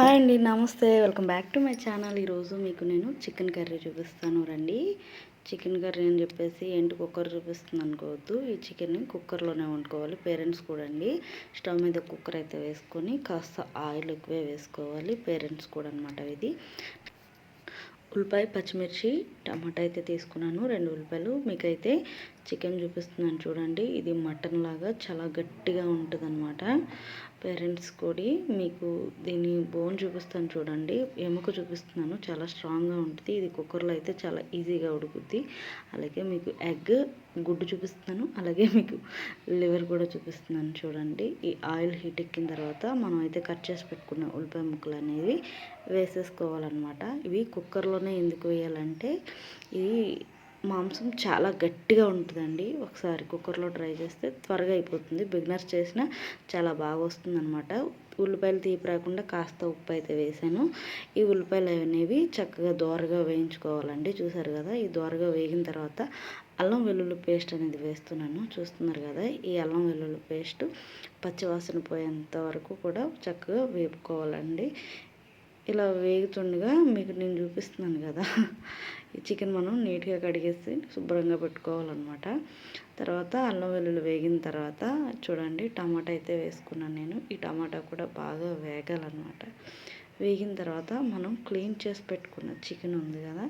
Hi అండి నమస్తే. Welcome back to my channel ఈరోజు మీకు నేను చికెన్ కర్రీ చూపిస్తాను రండి. చికెన్ కర్రీ అని చెప్పేసి ఏంటి కుక్కర్ చూపిస్తుంది అనుకోవద్దు. ఈ చికెన్ని కుక్కర్లోనే వండుకోవాలి. పేరెంట్స్ కూడా అండి. స్టవ్ మీద కుక్కర్ అయితే వేసుకొని కాస్త ఆయిల్ ఎక్కువే వేసుకోవాలి. పేరెంట్స్ కూడా అనమాట ఇది. ఉల్లిపాయ పచ్చిమిర్చి టమాటా అయితే తీసుకున్నాను. రెండు ఉల్లిపాయలు. మీకైతే చికెన్ చూపిస్తున్నాను చూడండి. ఇది మటన్ లాగా చాలా గట్టిగా ఉంటుంది అనమాట పేరెంట్స్ కూడా మీకు దీని బోన్ చూపిస్తాను చూడండి. ఎముక చూపిస్తున్నాను. చాలా స్ట్రాంగ్గా ఉంటుంది. ఇది కుక్కర్లో అయితే చాలా ఈజీగా ఉడుకుద్ది. అలాగే మీకు ఎగ్ గుడ్డు చూపిస్తున్నాను. అలాగే మీకు లివర్ కూడా చూపిస్తున్నాను చూడండి. ఈ ఆయిల్ హీట్ ఎక్కిన తర్వాత మనం అయితే కట్ చేసి పెట్టుకున్న ఉల్లిపాయ ముక్కలు అనేవి వేసేసుకోవాలన్నమాట. ఇవి కుక్కర్లోనే ఎందుకు వేయాలంటే ఇది మాంసం చాలా గట్టిగా ఉంటుందండి. ఒకసారి కుక్కర్లో ట్రై చేస్తే త్వరగా అయిపోతుంది. బిగినర్స్ చేసిన చాలా బాగా వస్తుందన్నమాట. ఉల్లిపాయలు తీపి రాకుండా కాస్త ఉప్పు అయితే వేసాను. ఈ ఉల్లిపాయలు అనేవి చక్కగా దోరగా వేయించుకోవాలండి. చూసారు కదా ఈ దోరగా వేగిన తర్వాత అల్లం వెల్లుల్లి పేస్ట్ అనేది వేస్తున్నాను. చూస్తున్నారు కదా ఈ అల్లం వెల్లుల్లి పేస్ట్ పచ్చివాసన పోయేంత వరకు కూడా చక్కగా వేపుకోవాలండి. ఇలా వేగుతుండగా మీకు నేను చూపిస్తున్నాను కదా ఈ చికెన్ మనం నీట్గా కడిగేసి శుభ్రంగా పెట్టుకోవాలన్నమాట. తర్వాత అల్లం వెల్లుల్లి వేగిన తర్వాత చూడండి టమాటా అయితే వేసుకున్నాను నేను. ఈ టమాటా కూడా బాగా వేగాలన్నమాట. వేగిన తర్వాత మనం క్లీన్ చేసి పెట్టుకున్న చికెన్ ఉంది కదా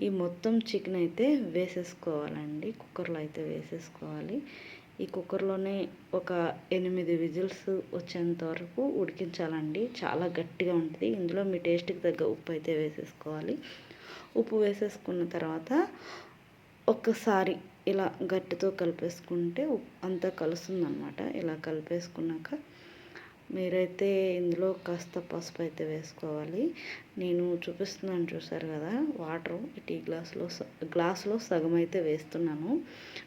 ఈ మొత్తం చికెన్ అయితే వేసేసుకోవాలండి. కుక్కర్లో అయితే వేసేసుకోవాలి. ఈ కుక్కర్లోనే ఒక ఎనిమిది విజిల్స్ వచ్చేంత వరకు ఉడికించాలండి. చాలా గట్టిగా ఉంటుంది. ఇందులో మీ టేస్ట్కి తగ్గ ఉప్పు అయితే వేసేసుకోవాలి. ఉప్పు వేసేసుకున్న తర్వాత ఒక్కసారి ఇలా గట్టితో కలిపేసుకుంటే అంతా కలుస్తుందన్నమాట. ఇలా కలిపేసుకున్నాక మీరైతే ఇందులో కాస్త పసుపు అయితే వేసుకోవాలి. నేను చూపిస్తున్నాను చూసారు కదా వాటర్ టీ గ్లాస్లో గ్లాస్లో సగం అయితే వేస్తున్నాను.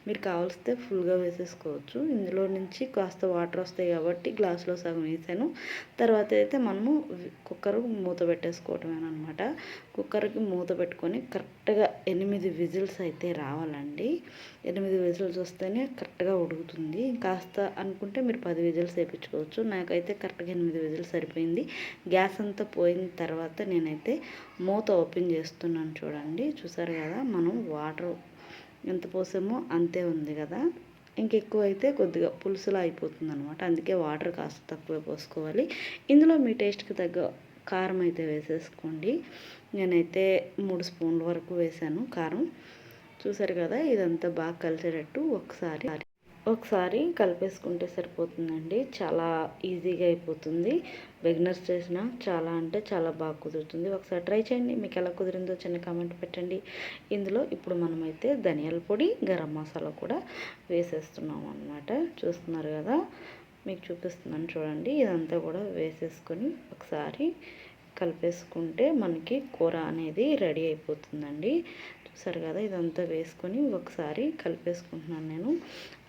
మీరు కావలిస్తే ఫుల్గా వేసేసుకోవచ్చు. ఇందులో నుంచి కాస్త వాటర్ వస్తాయి కాబట్టి గ్లాస్లో సగం వేసాను. తర్వాత అయితే మనము కుక్కర్ మూత పెట్టేసుకోవటమేనమాట కుక్కర్కి మూత పెట్టుకొని కరెక్ట్గా ఎనిమిది విజిల్స్ అయితే రావాలండి. ఎనిమిది విజిల్స్ వస్తేనే కరెక్ట్గా ఉడుకుతుంది. కాస్త అనుకుంటే మీరు పది విజిల్స్ వేయించుకోవచ్చు. నాకైతే అయితే కరెక్ట్గా ఎనిమిది విజిల్స్ సరిపోయింది. గ్యాస్ అంతా పోయిన తర్వాత నేనైతే మూత ఓపెన్ చేస్తున్నాను చూడండి. చూసారు కదా మనం వాటర్ ఎంత పోసామో అంతే ఉంది కదా. ఇంకెక్కువ అయితే కొద్దిగా పులుసులా అయిపోతుంది అనమాట అందుకే వాటర్ కాస్త తక్కువ పోసుకోవాలి. ఇందులో మీ టేస్ట్కి తగ్గ కారం అయితే వేసేసుకోండి. నేనైతే మూడు స్పూన్ల వరకు వేసాను కారం. చూసారు కదా ఇదంతా బాగా కలిసేటట్టు ఒకసారి ఒకసారి కలిపేసుకుంటే సరిపోతుందండి. చాలా ఈజీగా అయిపోతుంది. బిగినర్స్ చేసినా చాలా అంటే చాలా బాగా కుదురుతుంది. ఒకసారి ట్రై చేయండి. మీకు ఎలా కుదిరిందో చిన్న కామెంట్ పెట్టండి. ఇందులో ఇప్పుడు మనమైతే ధనియాల పొడి గరం మసాలా కూడా వేసేస్తున్నాం అనమాట చూస్తున్నారు కదా? మీకు చూపిస్తున్నాను చూడండి. ఇదంతా కూడా వేసేసుకొని ఒకసారి కలిపేసుకుంటే మనకి కూర అనేది రెడీ అయిపోతుందండి. చూసారు కదా ఇదంతా వేసుకొని ఒకసారి కలిపేసుకుంటున్నాను నేను.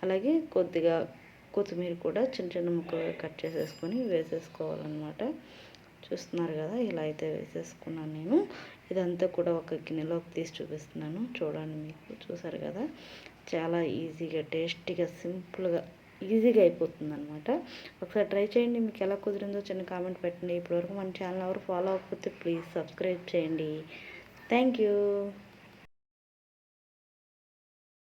అలాగే కొద్దిగా కొత్తిమీర కూడా చిన్న చిన్న ముక్కలుగా కట్ చేసేసుకొని వేసేసుకోవాలన్నమాట. చూస్తున్నారు కదా ఇలా అయితే వేసేసుకున్నాను నేను. ఇదంతా కూడా ఒక గిన్నెలోకి తీసి చూపిస్తున్నాను. చూడండి మీకు చూసారు కదా? చాలా ఈజీగా టేస్టీగా సింపుల్గా ఈజీగా అయిపోతుంది అనమాట ఒకసారి ట్రై చేయండి మీకు ఎలా కుదిరిందో చిన్న కామెంట్ పెట్టండి. ఇప్పటివరకు మన ఛానల్ ఎవరు ఫాలో అవ్వకపోతే ప్లీజ్ సబ్స్క్రైబ్ చేయండి. Thank you.